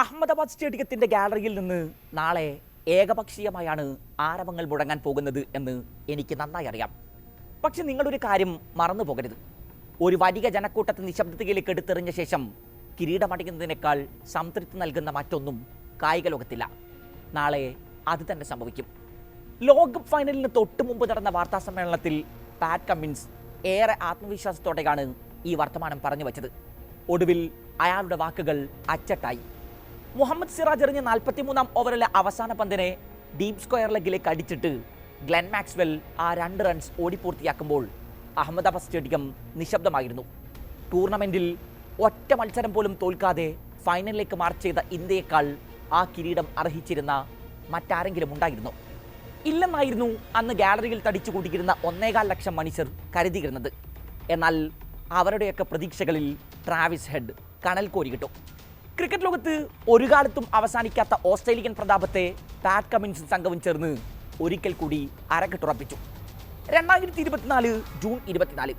അഹമ്മദാബാദ് സ്റ്റേഡിയത്തിന്റെ ഗാലറിയിൽ നിന്ന് നാളെ ഏകപക്ഷീയമായാണ് ആരവങ്ങൾ മുടങ്ങാൻ പോകുന്നത് എന്ന് എനിക്ക് നന്നായി അറിയാം. പക്ഷെ നിങ്ങളൊരു കാര്യം മറന്നു പോകരുത്. ഒരു വലിയ ജനക്കൂട്ടത്തെ നിശബ്ദതയിലേക്ക് എടുത്തെറിഞ്ഞ ശേഷം കിരീടമടിക്കുന്നതിനേക്കാൾ സംതൃപ്തി നൽകുന്ന മറ്റൊന്നും കായിക ലോകത്തില്ല. നാളെ അത് തന്നെ സംഭവിക്കും. ലോകകപ്പ് ഫൈനലിന് തൊട്ടു മുമ്പ് നടന്ന വാർത്താ സമ്മേളനത്തിൽ പാറ്റ് കമ്മിൻസ് ഏറെ ആത്മവിശ്വാസത്തോടെയാണ് ഈ വർത്തമാനം പറഞ്ഞു വച്ചത്. ഒടുവിൽ അയാളുടെ വാക്കുകൾ അച്ചട്ടായി. മുഹമ്മദ് സിറാജ് എറിഞ്ഞ നാൽപ്പത്തിമൂന്നാം ഓവറിലെ അവസാന പന്തിനെ ഡീപ് സ്ക്വയർ ലെഗിലേക്ക് അടിച്ചിട്ട് ഗ്ലെൻ മാക്സ്വെൽ ആ രണ്ട് റൺസ് ഓടിപ്പൂർത്തിയാക്കുമ്പോൾ അഹമ്മദാബാദ് സ്റ്റേഡിയം നിശബ്ദമായിരുന്നു. ടൂർണമെന്റിൽ ഒറ്റ മത്സരം പോലും തോൽക്കാതെ ഫൈനലിലേക്ക് മാർച്ച് ചെയ്ത ഇന്ത്യയേക്കാൾ ആ കിരീടം അർഹിച്ചിരുന്ന മറ്റാരെങ്കിലും ഉണ്ടായിരുന്നു? ഇല്ലെന്നായിരുന്നു അന്ന് ഗാലറിയിൽ തടിച്ചു കൂട്ടിയിരുന്ന ഒന്നേകാൽ ലക്ഷം മനുഷ്യർ കരുതിയിരുന്നത്. എന്നാൽ അവരുടെയൊക്കെ പ്രതീക്ഷകളിൽ ട്രാവിസ് ഹെഡ് കണൽ കിട്ടും. ക്രിക്കറ്റ് ലോകത്ത് ഒരു കാലത്തും അവസാനിക്കാത്ത ഓസ്ട്രേലിയൻ പ്രതാപത്തെ പാറ്റ് കമിൻസും സംഘവും ചേർന്ന് ഒരിക്കൽ കൂടി അരക്കെട്ടുറപ്പിച്ചു. രണ്ടായിരത്തി ഇരുപത്തിനാല് ജൂൺ ഇരുപത്തിനാല്.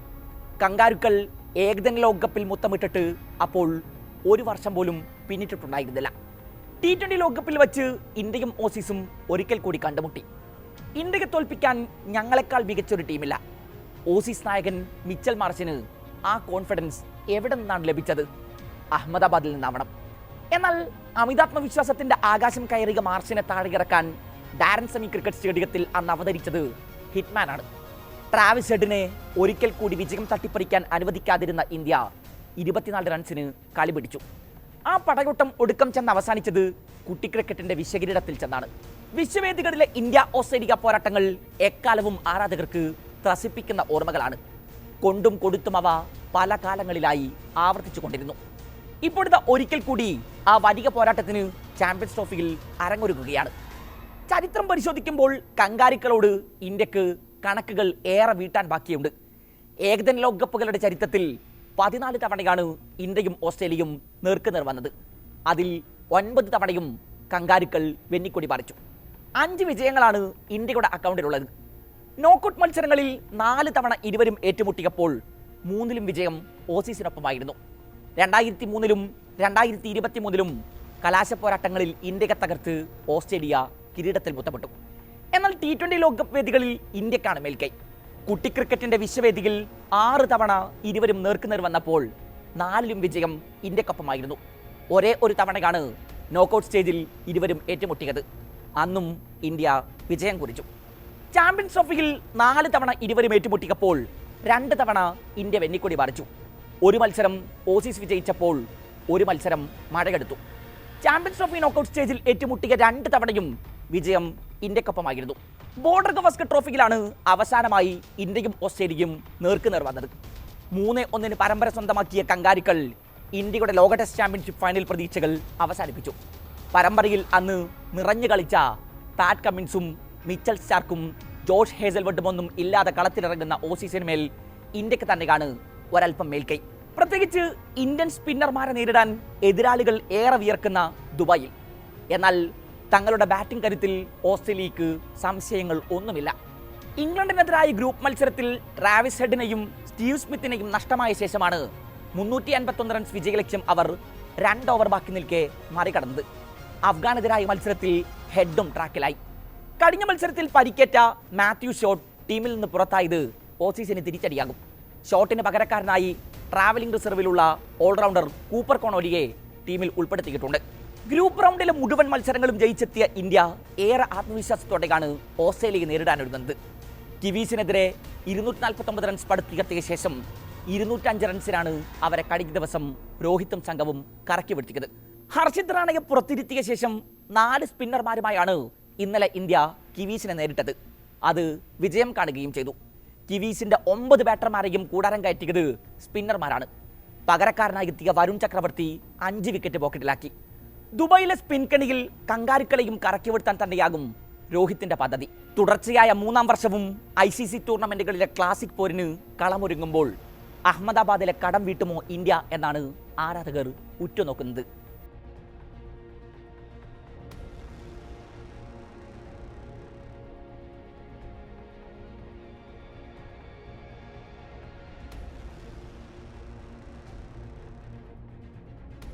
കങ്കാരുക്കൾ ഏകദിന ലോകകപ്പിൽ മുത്തമിട്ടിട്ട് അപ്പോൾ ഒരു വർഷം പോലും പിന്നിട്ടിട്ടുണ്ടായിരുന്നില്ല. ടി ട്വന്റി ലോകകപ്പിൽ വച്ച് ഇന്ത്യയും ഓസീസും ഒരിക്കൽ കൂടി കണ്ടുമുട്ടി. ഇന്ത്യയെ തോൽപ്പിക്കാൻ ഞങ്ങളെക്കാൾ മികച്ചൊരു ടീമില്ല. ഓസീസ് നായകൻ മിച്ചൽ മാർച്ചിന് ആ കോൺഫിഡൻസ് എവിടെ നിന്നാണ് ലഭിച്ചത്? അഹമ്മദാബാദിൽ നിന്നാവണം. എന്നാൽ അമിതാത്മവിശ്വാസത്തിന്റെ ആകാശം കയറിയ മാർച്ചിനെ താഴെയിറക്കാൻ ഡാരൻ സെമി ക്രിക്കറ്റ് സ്റ്റേഡിയത്തിൽ അന്ന് അവതരിച്ചത് ഹിറ്റ്മാനാണ് ട്രാവിസ് ഹെഡിനെ ഒരിക്കൽ കൂടി വിജയം തട്ടിപ്പറിക്കാൻ അനുവദിക്കാതിരുന്ന ഇന്ത്യ ഇരുപത്തിനാല് റൺസിന് കളി പിടിച്ചു. ആ പടയോട്ടം ഒടുക്കം ചെന്ന് അവസാനിച്ചത് കുട്ടി ക്രിക്കറ്റിന്റെ വിശ്വകിരീടത്തിൽ ചെന്നാണ്. വിശ്വവേദികളിലെ ഇന്ത്യ ഓസ്ട്രേലിയ പോരാട്ടങ്ങൾ എക്കാലവും ആരാധകർക്ക് ത്രസിപ്പിക്കുന്ന ഓർമ്മകളാണ്. കൊണ്ടും കൊടുത്തും അവ പല കാലങ്ങളിലായി ആവർത്തിച്ചു കൊണ്ടിരുന്നു ഇപ്പോഴത്തെ ഒരിക്കൽ കൂടി ആ വലിയ പോരാട്ടത്തിന് ചാമ്പ്യൻസ് ട്രോഫിയിൽ അരങ്ങൊരുക്കുകയാണ് ചരിത്രം പരിശോധിക്കുമ്പോൾ കങ്കാരിക്കളോട് ഇന്ത്യയ്ക്ക് കണക്കുകൾ ഏറെ വീട്ടാൻ ബാക്കിയുണ്ട്. ഏകദിന ലോകകപ്പുകളുടെ ചരിത്രത്തിൽ പതിനാല് തവണയാണ് ഇന്ത്യയും ഓസ്ട്രേലിയയും നേർക്കുനേർ വന്നത്. അതിൽ ഒൻപത് തവണയും കങ്കാരുക്കൾ വെന്നിക്കൊടി പറിച്ചു. അഞ്ച് വിജയങ്ങളാണ് ഇന്ത്യയുടെ അക്കൗണ്ടിലുള്ളത്. നോക്കൌട്ട് മത്സരങ്ങളിൽ നാല് തവണ ഇരുവരും ഏറ്റുമുട്ടിയപ്പോൾ മൂന്നിലും വിജയം ഓസീസിനൊപ്പമായിരുന്നു. രണ്ടായിരത്തി മൂന്നിലും രണ്ടായിരത്തി ഇരുപത്തി മൂന്നിലും കലാശ പോരാട്ടങ്ങളിൽ ഇന്ത്യയെ തകർത്ത് ഓസ്ട്രേലിയ കിരീടത്തിൽ മുത്തപ്പെട്ടു. എന്നാൽ ടി ട്വന്റി ലോകകപ്പ് വേദികളിൽ ഇന്ത്യക്കാണ് മേൽക്കൈ. കുട്ടി ക്രിക്കറ്റിന്റെ വിശ്വവേദിയിൽ ആറ് തവണ ഇരുവരും നേർക്കുനേർ വന്നപ്പോൾ നാലിലും വിജയം ഇന്ത്യക്കൊപ്പമായിരുന്നു. ഒരേ ഒരു തവണയാണ് നോക്കൌട്ട് സ്റ്റേജിൽ ഇരുവരും ഏറ്റുമുട്ടിയത്. അന്നും ഇന്ത്യ വിജയം കുറിച്ചു. ചാമ്പ്യൻസ് ട്രോഫിയിൽ നാല് തവണ ഇരുവരും ഏറ്റുമുട്ടിയപ്പോൾ രണ്ട് തവണ ഇന്ത്യ വെന്നിക്കൊടി പറിച്ചു. ഒരു മത്സരം ഓസീസ് വിജയിച്ചപ്പോൾ ഒരു മത്സരം മഴകെടുത്തു. ചാമ്പ്യൻസ് ട്രോഫി നോക്കൌട്ട് സ്റ്റേജിൽ ഏറ്റുമുട്ടിയ രണ്ട് തവണയും വിജയം ഇന്ത്യക്കൊപ്പമായിരുന്നു. ബോർഡർ ഗവസ്കർ ട്രോഫിയിലാണ് അവസാനമായി ഇന്ത്യയും ഓസ്ട്രേലിയയും നേർക്കുനേർ വന്നത്. മൂന്ന് ഒന്നിന് പരമ്പര സ്വന്തമാക്കിയ കങ്കാരിക്കൾ ഇന്ത്യയുടെ ലോക ടെസ്റ്റ് ചാമ്പ്യൻഷിപ്പ് ഫൈനൽ പ്രതീക്ഷകൾ അവസാനിപ്പിച്ചു. പരമ്പരയിൽ അന്ന് നിറഞ്ഞു കളിച്ച പാറ്റ് കമ്മിൻസും മിച്ചൽ സ്റ്റാർക്കും ജോർജ് ഹേസൽവുഡുമൊന്നും ഇല്ലാതെ കളത്തിലിറങ്ങുന്ന ഓസീസിന് മേൽ ഇന്ത്യയ്ക്ക് തന്നെയാണ് ഒരൽപ്പം മേൽക്കൈ. പ്രത്യേകിച്ച് ഇന്ത്യൻ സ്പിന്നർമാരെ നേരിടാൻ എതിരാളികൾ ഏറെ വിയർക്കുന്ന ദുബായിൽ. എന്നാൽ തങ്ങളുടെ ബാറ്റിംഗ് കരുത്തിൽ ഓസ്ട്രേലിയക്ക് സംശയങ്ങൾ ഒന്നുമില്ല. ഇംഗ്ലണ്ടിനെതിരായ ഗ്രൂപ്പ് മത്സരത്തിൽ റാവിസ് ഹെഡിനെയും സ്റ്റീവ് സ്മിത്തിനെയും നഷ്ടമായ ശേഷമാണ് മുന്നൂറ്റി അൻപത്തൊന്ന് റൺസ് വിജയലക്ഷ്യം അവർ രണ്ട് ഓവർ ബാക്കി നിൽക്കെ മറികടന്നത്. അഫ്ഗാനെതിരായ മത്സരത്തിൽ ഹെഡും ട്രാക്കിലായി. കഴിഞ്ഞ മത്സരത്തിൽ പരിക്കേറ്റ മാത്യു ഷോട്ട് ടീമിൽ നിന്ന് പുറത്തായത് ഓസീസിന് തിരിച്ചടിയാകും. ഷോട്ടിന് പകരക്കാരനായി ട്രാവലിംഗ് റിസർവിലുള്ള ഓൾറൗണ്ടർ കൂപ്പർ കോണോലിയെ ടീമിൽ ഉൾപ്പെടുത്തിയിട്ടുണ്ട്. ഗ്രൂപ്പ് റൗണ്ടിലെ മുഴുവൻ മത്സരങ്ങളും ജയിച്ചെത്തിയ ഇന്ത്യ ഏറെ ആത്മവിശ്വാസത്തോടെയാണ് ഓസ്ട്രേലിയയെ നേരിടാനൊരുങ്ങുന്നത് കിവീസിനെതിരെ ഇരുന്നൂറ്റി നാൽപ്പത്തൊമ്പത് റൺസ് പടുത്തുയർത്തിയ ശേഷം ഇരുന്നൂറ്റഞ്ച് റൺസിനാണ് അവരെ കഴിഞ്ഞ ദിവസം രോഹിത്തും സംഘവും കറക്കി വെട്ടിയത് ഹർഷിത് റാണയെ പുറത്തിരുത്തിയ ശേഷം നാല് സ്പിന്നർമാരുമായാണ് ഇന്നലെ ഇന്ത്യ കിവീസിനെ നേരിട്ടത്. അത് വിജയം കാണുകയും ചെയ്തു. കിവീസിന്റെ ഒമ്പത് ബാറ്റർമാരെയും കൂടാരം കയറ്റിയത് സ്പിന്നർമാരാണ് പകരക്കാരനായി എത്തിയ വരുൺ ചക്രവർത്തി അഞ്ച് വിക്കറ്റ് പോക്കറ്റിലാക്കി ദുബായിലെ സ്പിൻ കണിയിൽ കറക്കി വരുത്താൻ തന്നെയാകും രോഹിത്തിന്റെ പദ്ധതി. തുടർച്ചയായ മൂന്നാം വർഷവും ഐ സി സി ടൂർണമെന്റുകളിലെ ക്ലാസിക് പോരിന് കളമൊരുങ്ങുമ്പോൾ അഹമ്മദാബാദിലെ കടം വീട്ടുമോ ഇന്ത്യ എന്നാണ് ആരാധകർ ഉറ്റുനോക്കുന്നത്.